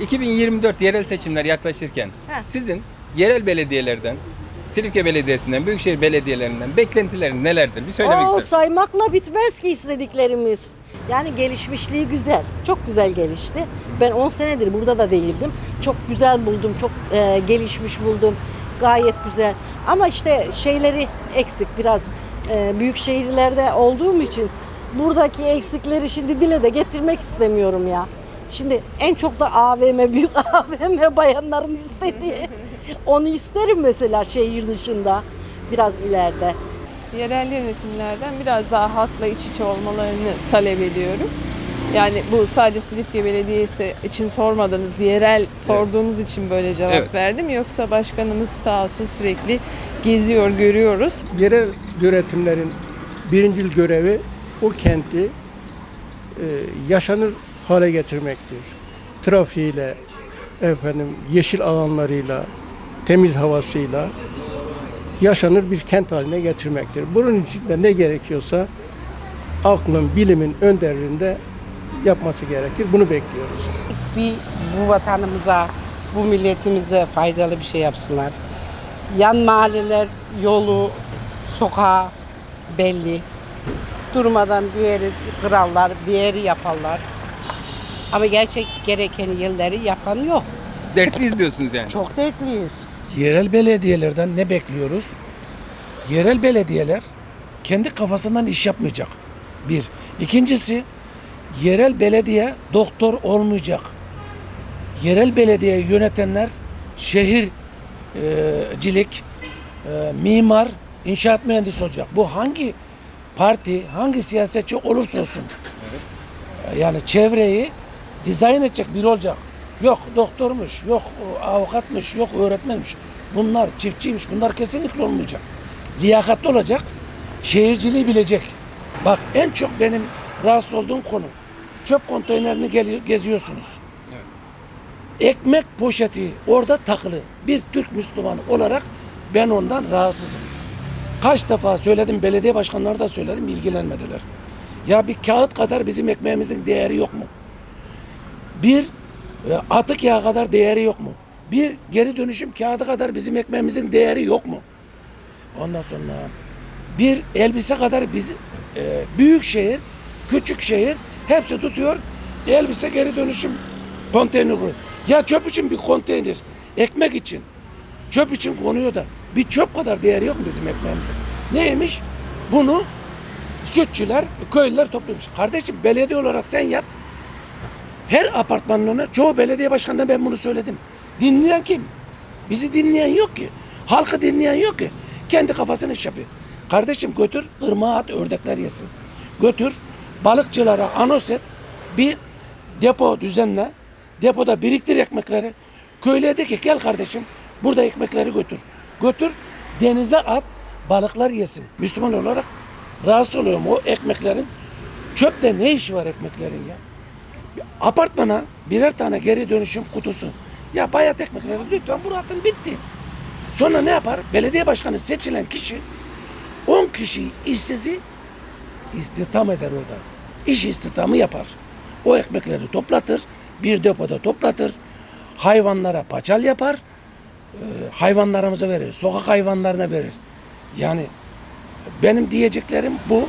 2024 yerel seçimler yaklaşırken Heh. sizin yerel belediyelerden, Silifke Belediyesi'nden, Büyükşehir Belediyelerinden beklentileriniz nelerdir? Bir söylemek Oo, isterim. saymakla bitmez ki istediklerimiz. Yani gelişmişliği güzel. Çok güzel gelişti. Ben 10 senedir burada da değildim. Çok güzel buldum. Çok e, gelişmiş buldum. Gayet güzel. Ama işte şeyleri eksik biraz. E, büyük şehirlerde olduğum için buradaki eksikleri şimdi dile de getirmek istemiyorum ya. Şimdi en çok da AVM, büyük AVM bayanların istediği. Onu isterim mesela şehir dışında. Biraz ileride. yerel yönetimlerden biraz daha halkla iç içe olmalarını talep ediyorum. Yani bu sadece Silifke Belediyesi için sormadınız, yerel sorduğunuz için böyle cevap Evet. verdim. Yoksa başkanımız sağ olsun sürekli geziyor, görüyoruz. yerel yönetimlerin birincil görevi o kenti e, yaşanır hale getirmektir. Trafiğiyle, efendim yeşil alanlarıyla, temiz havasıyla yaşanır bir kent haline getirmektir. Bunun için de ne gerekiyorsa aklın, bilimin önderliğinde yapması gerekir. Bunu bekliyoruz. bir bu vatanımıza, bu milletimize faydalı bir şey yapsınlar. Yan mahalleler yolu, sokağı belli. Durmadan bir yeri kırarlar, bir yeri yaparlar. Ama gerçek gereken yerleri yapan yok. Dertliyiz diyorsunuz yani. Çok dertliyiz. Yerel belediyelerden ne bekliyoruz? Yerel belediyeler kendi kafasından iş yapmayacak. Bir. İkincisi yerel belediye doktor olmayacak. Yerel belediye yönetenler şehircilik, e, mimar, inşaat mühendisi olacak. Bu hangi parti, hangi siyasetçi olursa olsun. E, Yani çevreyi dizayn edecek biri olacak. Yok doktormuş, yok avukatmış, yok öğretmenmiş. Bunlar çiftçiymiş. Bunlar kesinlikle olmayacak. Liyakatli olacak. Şehirciliği bilecek. Bak en çok benim rahatsız olduğum konu. Çöp konteynerini geziyorsunuz. Ekmek poşeti orada takılı. Bir Türk Müslümanı olarak ben ondan rahatsızım. Kaç defa söyledim, belediye başkanları da söyledim, ilgilenmediler. Ya bir kağıt kadar bizim ekmeğimizin değeri yok mu? Bir e, atık yağ kadar değeri yok mu? Bir geri dönüşüm kağıdı kadar bizim ekmeğimizin değeri yok mu? Ondan sonra bir elbise kadar biz e, büyük şehir, küçük şehir hepsi tutuyor. Elbise geri dönüşüm konteyneri. koyuyor. Ya çöp için bir konteyner, ekmek için, çöp için konuyor da bir çöp kadar değeri yok mu bizim ekmeğimizin? Neymiş? Bunu sütçüler, köylüler toplamış. Kardeşim belediye olarak sen yap. Her apartmanın önüne çoğu belediye başkanına ben bunu söyledim. Dinleyen kim? Bizi dinleyen yok ki. Halkı dinleyen yok ki. Kendi kafasını iş yapıyor. Kardeşim götür ırmağa at ördekler yesin. Götür balıkçılara anons et. Bir depo düzenle. Depoda biriktir ekmekleri. Köylüye de ki gel kardeşim burada ekmekleri götür. Götür denize at balıklar yesin. Müslüman olarak rahatsız oluyorum o ekmeklerin. Çöpte ne işi var ekmeklerin ya? Apartmana birer tane geri dönüşüm kutusu. Ya bayat ekmekleri lütfen bırakın bitti. Sonra ne yapar? Belediye başkanı seçilen kişi 10 kişi işsizi istihdam eder orada. İş istihdamı yapar. O ekmekleri toplatır, bir depoda toplatır. Hayvanlara paçal yapar. e, hayvanlarımıza verir. Sokak hayvanlarına verir. Yani benim diyeceklerim bu.